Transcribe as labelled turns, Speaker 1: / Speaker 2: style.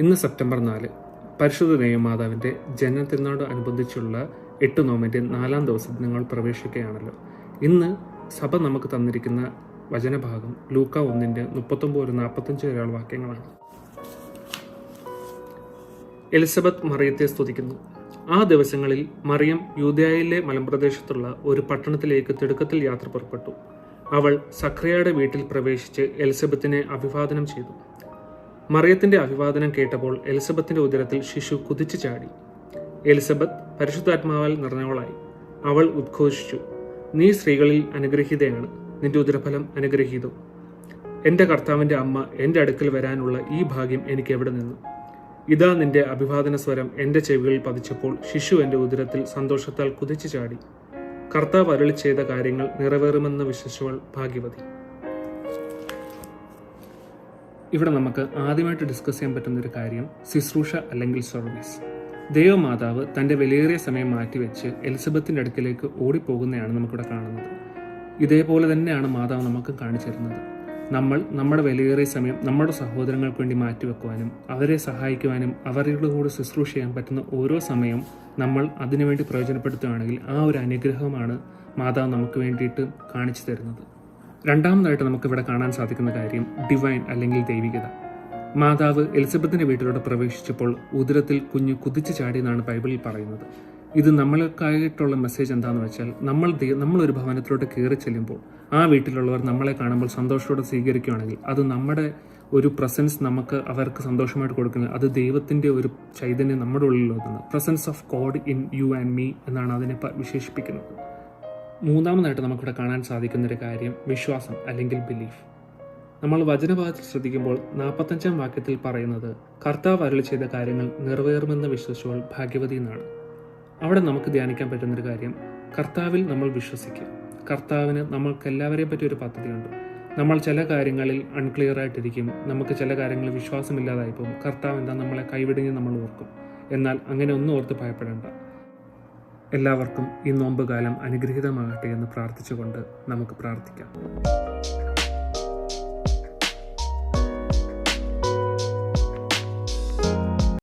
Speaker 1: ഇന്ന് സെപ്റ്റംബർ നാല് പരിശുദ്ധ ദൈവമാതാവിന്റെ ജനനത്തിനോട് അനുബന്ധിച്ചുള്ള എട്ട് നോമിന്റെ നാലാം ദിവസം നിങ്ങൾ പ്രവേശിക്കുകയാണല്ലോ. ഇന്ന് സഭ നമുക്ക് തന്നിരിക്കുന്ന വചനഭാഗം ലൂക്ക ഒന്നിന്റെ മുപ്പത്തൊമ്പത് ഒരു നാൽപ്പത്തഞ്ച് വരെയുള്ള വാക്യങ്ങളാണ്. എലിസബത്ത് മറിയത്തെ സ്തുതിക്കുന്നു. ആ ദിവസങ്ങളിൽ മറിയം യൂതയായിലെ മലമ്പ്രദേശത്തുള്ള ഒരു പട്ടണത്തിലേക്ക് തിടുക്കത്തിൽ യാത്ര പുറപ്പെട്ടു. അവൾ സഖ്രയുടെ വീട്ടിൽ പ്രവേശിച്ച് എലിസബത്തിനെ അഭിവാദനം ചെയ്തു. മറിയത്തിന്റെ അഭിവാദനം കേട്ടപ്പോൾ എലിസബത്തിന്റെ ഉദരത്തിൽ ശിശു കുതിച്ചു ചാടി. എലിസബത്ത് പരിശുദ്ധാത്മാവാൽ നിറഞ്ഞവളായി. അവൾ ഉദ്ഘോഷിച്ചു. നീ സ്ത്രീകളിൽ അനുഗ്രഹീതയാണ്. നിന്റെ ഉദരഫലം അനുഗ്രഹീതം. എന്റെ കർത്താവിന്റെ അമ്മ എന്റെ അടുക്കൽ വരാനുള്ള ഈ ഭാഗ്യം എനിക്ക് എവിടെ നിന്നു? ഇതാ നിന്റെ അഭിവാദന സ്വരം എന്റെ ചെവികളിൽ പതിച്ചപ്പോൾ ശിശു എന്റെ ഉദരത്തിൽ സന്തോഷത്താൽ കുതിച്ചു ചാടി. കർത്താവ് അരളി ചെയ്ത കാര്യങ്ങൾ നിറവേറുമെന്ന് വിശ്വസിച്ചവൾ ഭാഗ്യവതി. ഇവിടെ നമുക്ക് ആദ്യമായിട്ട് ഡിസ്കസ് ചെയ്യാൻ പറ്റുന്ന ഒരു കാര്യം ശുശ്രൂഷ അല്ലെങ്കിൽ സർവീസ് ദൈവമാതാവ് തന്റെ വിലയേറിയ സമയം മാറ്റിവെച്ച് എലിസബത്തിന്റെ അടുക്കിലേക്ക് ഓടിപ്പോകുന്നതാണ് നമുക്കിവിടെ കാണുന്നത്. ഇതേപോലെ തന്നെയാണ് മാതാവ് നമുക്ക് കാണിച്ചു തരുന്നത്. നമ്മൾ നമ്മുടെ വിലയേറിയ സമയം നമ്മുടെ സഹോദരങ്ങൾക്ക് വേണ്ടി മാറ്റിവെക്കുവാനും അവരെ സഹായിക്കുവാനും അവരുടെ കൂടെ ശുശ്രൂഷ ചെയ്യാൻ പറ്റുന്ന ഓരോ സമയം നമ്മൾ അതിനുവേണ്ടി പ്രയോജനപ്പെടുത്തുകയാണെങ്കിൽ ആ ഒരു അനുഗ്രഹമാണ് മാതാവ് നമുക്ക് വേണ്ടിയിട്ട് കാണിച്ചു തരുന്നത്. രണ്ടാമതായിട്ട് നമുക്കിവിടെ കാണാൻ സാധിക്കുന്ന കാര്യം ഡിവൈൻ അല്ലെങ്കിൽ ദൈവികത. മാതാവ് എലിസബത്തിന്റെ വീട്ടിലൂടെ പ്രവേശിച്ചപ്പോൾ ഉദരത്തിൽ കുഞ്ഞ് കുതിച്ചു ചാടിയെന്നാണ് ബൈബിളിൽ പറയുന്നത്. ഇത് നമ്മൾക്കായിട്ടുള്ള മെസ്സേജ് എന്താണെന്ന് വെച്ചാൽ നമ്മൾ നമ്മളൊരു ഭവനത്തിലോട്ട് കയറി ചെല്ലുമ്പോൾ ആ വീട്ടിലുള്ളവർ നമ്മളെ കാണുമ്പോൾ സന്തോഷത്തോടെ സ്വീകരിക്കുകയാണെങ്കിൽ അത് നമ്മുടെ ഒരു പ്രസൻസ് നമുക്ക് അവർക്ക് സന്തോഷമായിട്ട് കൊടുക്കുന്നത് അത് ദൈവത്തിന്റെ ഒരു ചൈതന്യം നമ്മുടെ ഉള്ളിലുള്ളത് presence of God in you and me എന്നാണ് അതിനെ വിശേഷിപ്പിക്കുന്നത്. മൂന്നാമതായിട്ട് നമുക്കിവിടെ കാണാൻ സാധിക്കുന്നൊരു കാര്യം വിശ്വാസം അല്ലെങ്കിൽ ബിലീഫ് നമ്മൾ വചനഭാഗത്തിൽ ശ്രദ്ധിക്കുമ്പോൾ നാൽപ്പത്തഞ്ചാം വാക്യത്തിൽ പറയുന്നത് കർത്താവ് അരളി ചെയ്ത കാര്യങ്ങൾ നിറവേറുമെന്ന് വിശ്വസിച്ചവൾ ഭാഗ്യവതി എന്നാണ്. അവിടെ നമുക്ക് ധ്യാനിക്കാൻ പറ്റുന്നൊരു കാര്യം കർത്താവിൽ നമ്മൾ വിശ്വസിക്കുക. കർത്താവിന് നമ്മൾക്ക് എല്ലാവരെയും പറ്റിയ ഒരു പദ്ധതിയുണ്ട്. നമ്മൾ ചില കാര്യങ്ങളിൽ അൺക്ലിയർ ആയിട്ടിരിക്കും. നമുക്ക് ചില കാര്യങ്ങളിൽ വിശ്വാസമില്ലാതായി പോകും. കർത്താവ് എന്താ നമ്മളെ കൈവിടുങ്ങി നമ്മൾ ഓർക്കും. എന്നാൽ അങ്ങനെ ഒന്നും ഓർത്ത് ഭയപ്പെടേണ്ട. എല്ലാവർക്കും ഈ നോമ്പ് കാലം അനുഗ്രഹീതമാകട്ടെ എന്ന് പ്രാർത്ഥിച്ചുകൊണ്ട് നമുക്ക് പ്രാർത്ഥിക്കാം.